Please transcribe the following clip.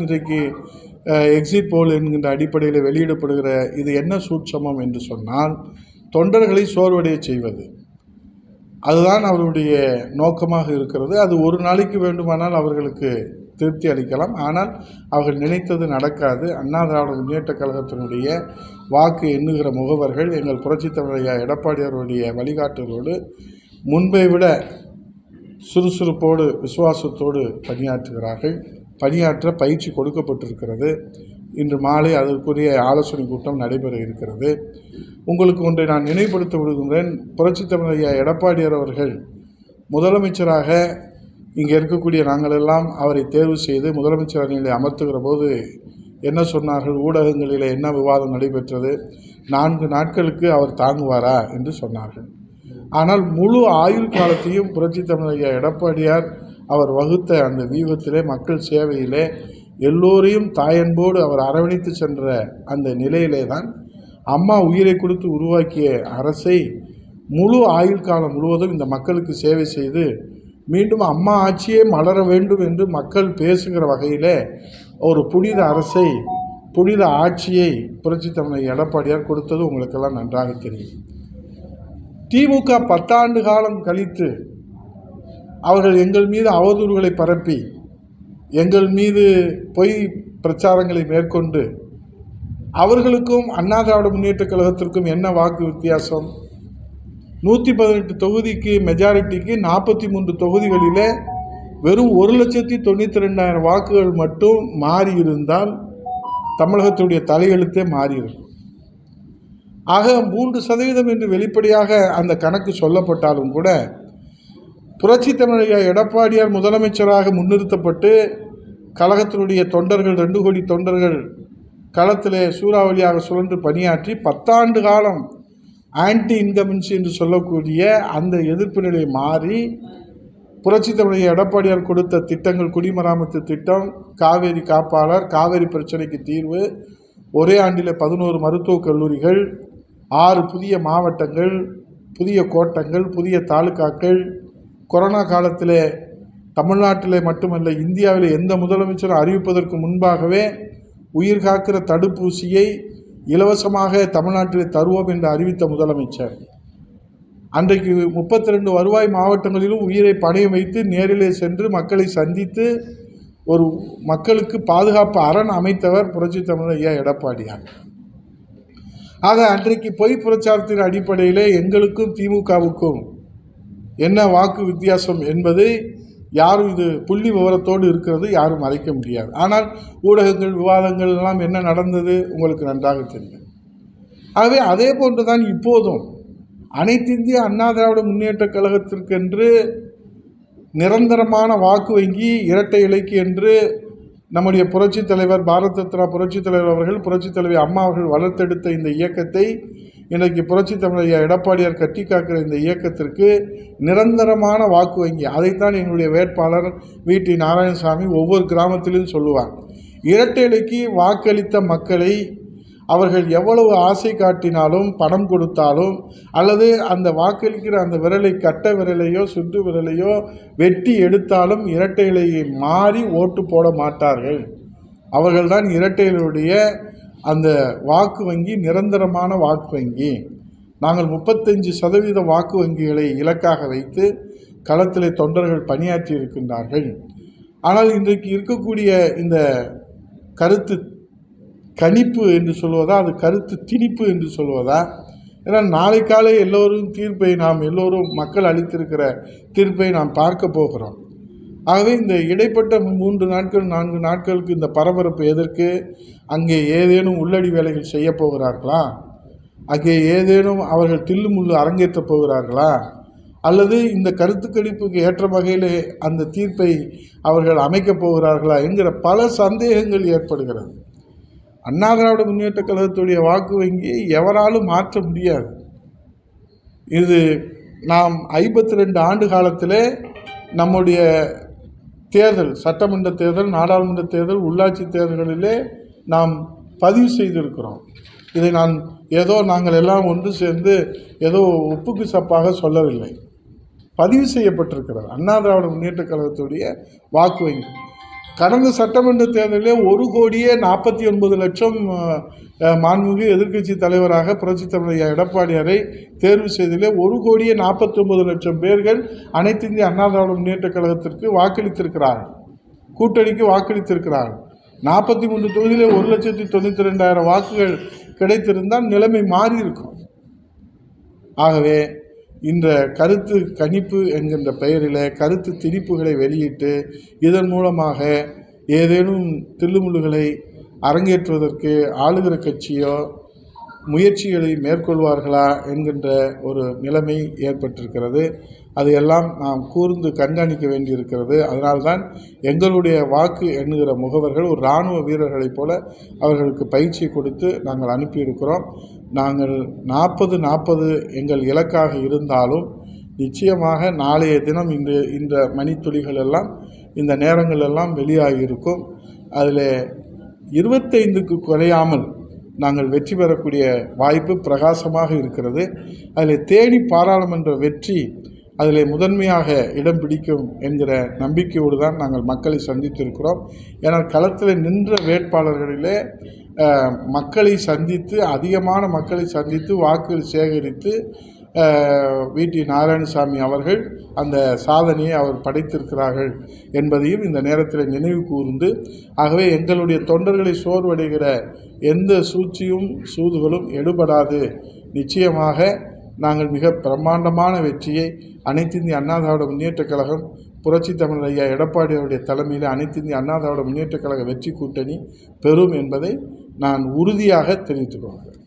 இன்றைக்கு எக்ஸிட் போல் என்கின்ற அடிப்படையில் வெளியிடப்படுகிற இது என்ன சூட்சமம் என்று சொன்னால் தொண்டர்களை சோர்வடைய செய்வது. அதுதான் அவருடைய நோக்கமாக இருக்கிறது. அது ஒரு நாளைக்கு வேண்டுமானால் அவர்களுக்கு திருப்தி அளிக்கலாம். ஆனால் அவர்கள் நினைத்தது நடக்காது. அண்ணா திராவிட முன்னேற்ற கழகத்தினுடைய வாக்கு எண்ணுகிற முகவர்கள் எங்கள் புரட்சித் தலைவர் ஐயா எடப்பாடியாருடைய வழிகாட்டுதலோடு முன்பை விட சுறுசுறுப்போடு விசுவாசத்தோடு பணியாற்றுகிறார்கள். பணியாற்ற பயிற்சி கொடுக்கப்பட்டிருக்கிறது. இன்று மாலை அதற்குரிய ஆலோசனை கூட்டம் நடைபெற இருக்கிறது. உங்களுக்கு ஒன்றை நான் நினைவுபடுத்த விடுகின்றேன். புரட்சித் தலைவர் ஐயா எடப்பாடியார் அவர்கள் முதலமைச்சராக இங்கே இருக்கக்கூடிய நாங்களெல்லாம் அவரை தேர்வு செய்து முதலமைச்சர் அணியிலே அமர்த்துகிற போது என்ன சொன்னார்கள்? ஊடகங்களில் என்ன விவாதம் நடைபெற்றது? நான்கு நாட்களுக்கு அவர் தாங்குவாரா என்று சொன்னார்கள். ஆனால் முழு ஆயுள் காலத்தையும் புரட்சித் தமிழர் ஐயா எடப்பாடியார் அவர் வகுத்த அந்த வியூகத்திலே மக்கள் சேவையிலே எல்லோரையும் தாயன்போடு அவர் அரவணைத்து சென்ற அந்த நிலையிலே தான் அம்மா உயிரை கொடுத்து உருவாக்கிய அரசை முழு ஆயுள் காலம் முழுவதும் இந்த மக்களுக்கு சேவை செய்து மீண்டும் அம்மா ஆட்சியே மலர வேண்டும் என்று மக்கள் பேசுகிற வகையிலே ஒரு புனித அரசை புனித ஆட்சியை புரட்சி தமிழர் எடப்பாடியார் கொடுத்தது உங்களுக்கெல்லாம் நன்றாக தெரியும். திமுக பத்தாண்டு காலம் கழித்து அவர்கள் எங்கள் மீது அவதூறுகளை பரப்பி எங்கள் மீது பொய் பிரச்சாரங்களை மேற்கொண்டு அவர்களுக்கும் அண்ணா திராவிட முன்னேற்றக் கழகத்திற்கும் என்ன வாக்கு வித்தியாசம்? நூற்றி பதினெட்டு தொகுதிக்கு மெஜாரிட்டிக்கு நாற்பத்தி மூன்று தொகுதிகளிலே வெறும் ஒரு லட்சத்தி தொண்ணூற்றி ரெண்டாயிரம் வாக்குகள் மட்டும் மாறி இருந்தால் தமிழகத்துடைய தலையெழுத்தே மாறியிருக்கும் ஆக மூன்று சதவீதம் என்று வெளிப்படையாக அந்த கணக்கு சொல்லப்பட்டாலும் கூட புரட்சி தமிழையா எடப்பாடியார் முதலமைச்சராக முன்னிறுத்தப்பட்டு கழகத்தினுடைய தொண்டர்கள் ரெண்டு கோடி தொண்டர்கள் களத்திலே சூறாவளியாக சுழன்று பணியாற்றி பத்தாண்டு காலம் ஆன்டி இன்கமன்சி என்று சொல்லக்கூடிய அந்த எதிர்ப்பு நிலை மாறி புரட்சி தமிழையா எடப்பாடியார் கொடுத்த திட்டங்கள் குடிமராமத்து திட்டம் காவேரி காப்பாளர் காவேரி பிரச்சனைக்கு தீர்வு ஒரே ஆண்டில் பதினோரு மருத்துவக் கல்லூரிகள் ஆறு புதிய மாவட்டங்கள் புதிய கோட்டங்கள் புதிய தாலுக்காக்கள் கொரோனா காலத்தில் தமிழ்நாட்டிலே மட்டுமல்ல இந்தியாவில் எந்த முதலமைச்சரும் அறிவிப்பதற்கு முன்பாகவே உயிர் காக்கிற தடுப்பூசியை இலவசமாக தமிழ்நாட்டில் தருவோம் என்று அறிவித்த முதலமைச்சர். அன்றைக்கு முப்பத்தி ரெண்டு வருவாய் மாவட்டங்களிலும் உயிரை பணையம் வைத்து நேரிலே சென்று மக்களை சந்தித்து ஒரு மக்களுக்கு பாதுகாப்பு அரண் அமைத்தவர் புரட்சி தமிழர் ஐயா எடப்பாடியார். ஆக அன்றைக்கு பொய் பிரச்சாரத்தின் அடிப்படையிலே எங்களுக்கும் திமுகவுக்கும் என்ன வாக்கு வித்தியாசம் என்பதை யாரும் இது புள்ளி விவரத்தோடு இருக்கிறது யாரும் மறைக்க முடியாது. ஆனால் ஊடகங்கள் விவாதங்கள் எல்லாம் என்ன நடந்தது உங்களுக்கு நன்றாக தெரியும். ஆகவே அதே போன்று தான் இப்போதும் அனைத்து இந்திய அண்ணா திராவிட முன்னேற்றக் கழகத்திற்கென்று நிரந்தரமான வாக்கு வங்கி இரட்டை இலைக்கு என்று நம்முடைய புரட்சித் தலைவர் பாரத் ரத்னா புரட்சித் தலைவர் அவர்கள் புரட்சித் தலைவர் அம்மா அவர்கள் வளர்த்தெடுத்த இந்த இயக்கத்தை இன்றைக்கு புரட்சி தமிழர் எடப்பாடியார் கட்டி காக்கிற இந்த இயக்கத்திற்கு நிரந்தரமான வாக்கு வங்கி. அதைத்தான் எங்களுடைய வேட்பாளர் வி. டி. நாராயணசாமி ஒவ்வொரு கிராமத்திலும் சொல்லுவார். இரட்டையலைக்கு வாக்களித்த மக்களை அவர்கள் எவ்வளவு ஆசை காட்டினாலும் பணம் கொடுத்தாலும் அல்லது அந்த வாக்களிக்கிற அந்த விரலை கட்ட விரலையோ சுட்டு விரலையோ வெட்டி எடுத்தாலும் இரட்டை இலையை மாறி ஓட்டு போட மாட்டார்கள். அவர்கள்தான் இரட்டைகளுடைய அந்த வாக்கு வங்கி நிரந்தரமான வாக்கு வங்கி. நாங்கள் முப்பத்தஞ்சு சதவீத வாக்கு வங்கிகளை இலக்காக வைத்து களத்தில் தொண்டர்கள் பணியாற்றி இருக்கின்றார்கள். ஆனால் இன்றைக்கு இருக்கக்கூடிய இந்த கருத்து கணிப்பு என்று சொல்வதா அது கருத்து திணிப்பு என்று சொல்வதா ஏன்னா நாளை காலை எல்லோரும் தீர்ப்பை நாம் எல்லோரும் மக்கள் அளித்திருக்கிற தீர்ப்பை நாம் பார்க்க போகிறோம். ஆகவே இந்த இடைப்பட்ட மூன்று நாட்கள் நான்கு நாட்களுக்கு இந்த பரபரப்பு எதற்கு? அங்கே ஏதேனும் உள்ளடி வேலைகள் செய்ய போகிறார்களா? அங்கே ஏதேனும் அவர்கள் தில்லு முள்ளு அரங்கேற்றப் போகிறார்களா? அல்லது இந்த கருத்து கணிப்புக்கு ஏற்ற வகையில் அந்த தீர்ப்பை அவர்கள் அமைக்கப் போகிறார்களா என்கிற பல சந்தேகங்கள் ஏற்படுகிறது. அண்ணா திராவிட முன்னேற்ற கழகத்துடைய வாக்கு வங்கியை எவராலும் மாற்ற முடியாது. இது நாம் ஐம்பத்தி ரெண்டு ஆண்டு காலத்திலே நம்முடைய தேர்தல் சட்டமன்ற தேர்தல் நாடாளுமன்ற தேர்தல் உள்ளாட்சி தேர்தல்களிலே நாம் பதிவு செய்திருக்கிறோம். இதை நான் ஏதோ நாங்கள் எல்லாம் ஒன்று சேர்ந்து ஏதோ ஒப்புக்கு சப்பாக சொல்லவில்லை. பதிவு செய்யப்பட்டிருக்கிறது. அண்ணா திராவிட முன்னேற்ற கழகத்துடைய வாக்கு வங்கி. கடந்த சட்டமன்ற தேர்தலில் ஒரு கோடியே நாற்பத்தி ஒன்பது லட்சம் மாண்புமிகு எதிர்க்கட்சி தலைவராக புரட்சித் தலைவர் எடப்பாடியாரை தேர்வு செய்ததிலே ஒரு கோடியே நாற்பத்தி ஒன்பது லட்சம் பேர்கள் அனைத்து இந்திய அண்ணா திராவிட முன்னேற்ற கழகத்திற்கு வாக்களித்திருக்கிறார்கள். கூட்டணிக்கு வாக்களித்திருக்கிறார்கள். நாற்பத்தி மூன்று தொகுதியிலே ஒரு லட்சத்தி தொண்ணூற்றி ரெண்டாயிரம் வாக்குகள் கிடைத்திருந்தால் நிலைமை மாறி இருக்கும் ஆகவே இந்த கருத்து கணிப்பு என்கின்ற பெயரில் கருத்து திணிப்புகளை வெளியிட்டு இதன் மூலமாக ஏதேனும் தில்லுமுல்லுகளை அரங்கேற்றுவதற்கு ஆளுகிற கட்சியோ முயற்சிகளை மேற்கொள்வார்களா என்கின்ற ஒரு நிலைமை ஏற்பட்டிருக்கிறது. அதையெல்லாம் நாம் கூர்ந்து கண்காணிக்க வேண்டியிருக்கிறது. அதனால்தான் எங்களுடைய வாக்கு எண்ணுகிற முகவர்கள் ஒரு இராணுவ வீரர்களைப் போல அவர்களுக்கு பயிற்சி கொடுத்து நாங்கள் அனுப்பியிருக்கிறோம். நாங்கள் நாற்பது நாற்பது எங்கள் இலக்காக இருந்தாலும் நிச்சயமாக நாளைய தினம் இந்த இந்த மணித்துளிகள் எல்லாம் இந்த நேரங்கள் எல்லாம் வெளியாகியிருக்கும். அதில் இருபத்தைந்துக்கு குறையாமல் நாங்கள் வெற்றி பெறக்கூடிய வாய்ப்பு பிரகாசமாக இருக்கிறது. அதில் தேனி பாராளுமன்ற வெற்றி அதில் முதன்மையாக இடம் பிடிக்கும் என்கிற நம்பிக்கையோடு தான் நாங்கள் மக்களை சந்தித்திருக்கிறோம். ஏன்னால் களத்தில் நின்ற வேட்பாளர்களிலே மக்களை சந்தித்து அதிகமான மக்களை சந்தித்து வாக்குகள் சேகரித்து விடி நாராயணசாமி அவர்கள் அந்த சாதனையை அவர் படைத்திருக்கிறார்கள் என்பதையும் இந்த நேரத்தில் நினைவு கூர்ந்து ஆகவே எங்களுடைய தொண்டர்களை சோர்வடைகிற எந்த சூழ்ச்சியும் சூதுகளும் எடுபடாது. நிச்சயமாக நாங்கள் மிக பிரம்மாண்டமான வெற்றியை அனைத்து இந்திய அண்ணா திராவிட முன்னேற்றக் கழகம் புரட்சி தமிழர் ஐயா எடப்பாடி அவருடைய தலைமையில் அனைத்து இந்திய அண்ணா திராவிட முன்னேற்றக் கழக வெற்றி கூட்டணி பெறும் என்பதை நான் உறுதியாக தெரிவித்துக் கொள்கிறேன்.